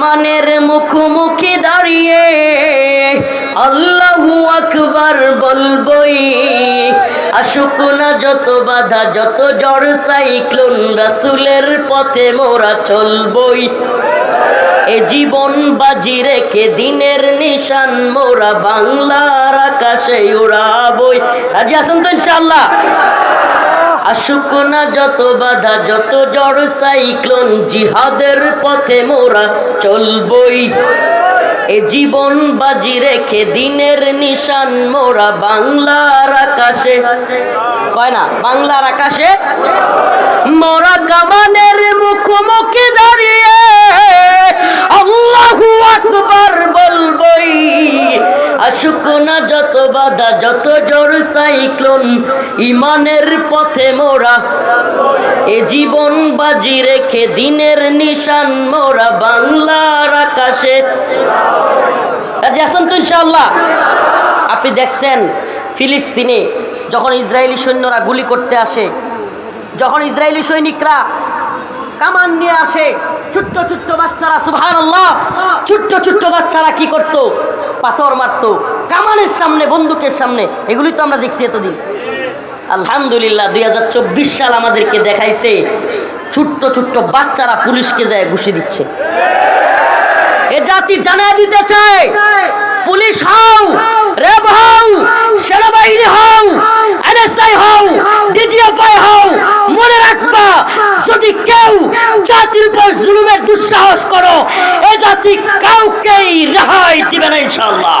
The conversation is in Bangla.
কামানের মুখোমুখি দাঁড়িয়ে আল্লাহু আকবার বলবই, আসুক না যত বাধা, যত জ্বর, সাইক্লোন রাসুলের পথে মোরা চলবই। এ জীবন বাজি রেখে দিনের নিশান মোরা বাংলার আকাশে উড়াবই। রাজি আসুন তো ইনশাআল্লাহ। আসুক না যত বাধা, যত জড় সাইক্লোন, জিহাদের পথে মোরা চলবই। এ জীবন বাজি রেখে দিনের নিশান মোরা বাংলার আকাশে। কয় না? বাংলার আকাশে? মোরা কামানের মুখোমুখি দাঁড়িয়ে যত বাধা যত জোর সাইক্লোন, ইমানের পথে মোরা। এ জীবন বাজি রেখে দিনের নিশান মোরা বাংলার আকাশে। রাজি আছেন তো ইনশাআল্লাহ। আপনি দেখছেন ফিলিস্তিনে যখন ইসরায়েলি সৈন্যরা গুলি করতে আসে, যখন ইসরায়েলি সৈনিকরা কামান নিয়ে আসে। ছোট্ট ছোট্ট বাচ্চারা সুভান আল্লাহ ছোট্ট ছোট্ট বাচ্চারা কি করত? পাথর মারত। কামানের সামনে বন্দুকের সামনে। এগুলি তো আমরা দেখছি এতদিন। আলহামদুলিল্লাহ দুই হাজার চব্বিশ সাল আমাদেরকে দেখাইছে ছোট্ট ছোট্ট বাচ্চারা পুলিশকে যায় ঘুষি দিচ্ছে। এ জাতি জানায় দিতে চায়। পুলিশ হও। দুঃসাহস করো। এ জাতি কাউকেই রেহাই দিবে না ইনশাআল্লাহ।